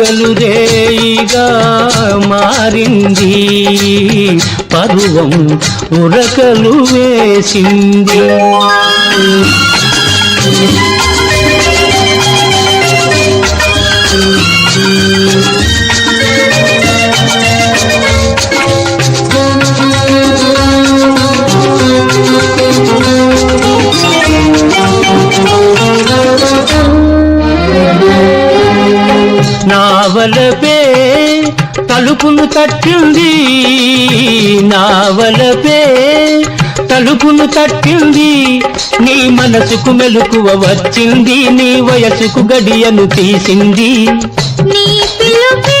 పగలు రేయిగా మారింది. పర్వం ఉరకలు వేసింది. నావలపే తలుపును తట్టింది నావలపే తలుపును తట్టింది నీ మనసుకు మెలకువ వచ్చింది నీ వయసుకు గడియను తీసింది. నీ పిలుపే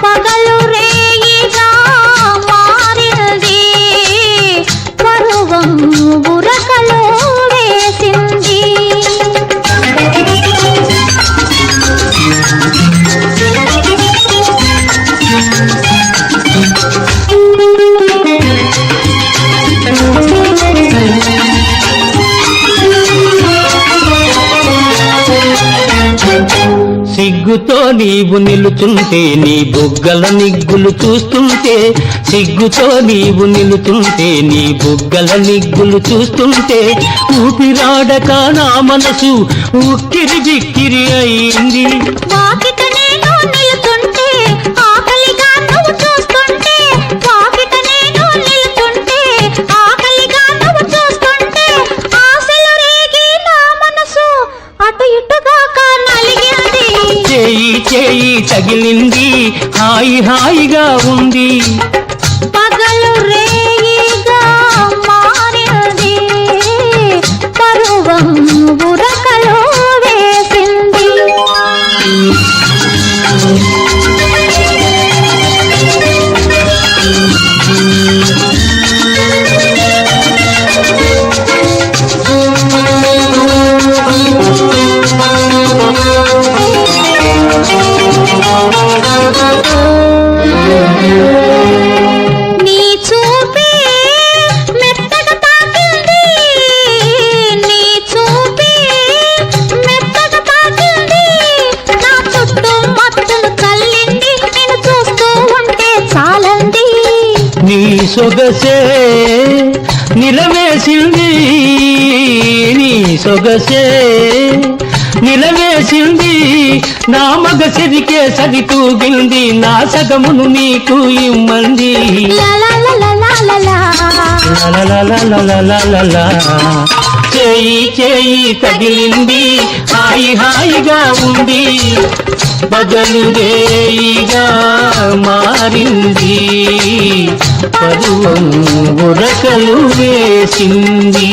సిగ్గుతో నీవు నిలుచుంటే నీ బుగ్గల నిగ్గులు చూస్తుంటే సిగ్గుతో నీవు నిలుచుంటే నీ బుగ్గల నిగ్గులు చూస్తుంటే ఊపిరాడక నా మనసు ఉక్కిరి బిక్కిరి అయింది. చేయి చేయి తగిలింది. హాయి హాయిగా ఉంది. పగలు రేయిగా మారింది పరువం బురకలో వేసింది. నీ సొగసే నిలవేసింది. నీ సొగసే నిలవేసింది నా మగ సరికే సరి తూగింది నా సగమును నీకు ఇమ్మంది చేయి చేయి తగిలింది హాయి హాయిగా ఉంది బదలు బదలుదేయిగా మారింది పరువం ఉరకలు వేసింది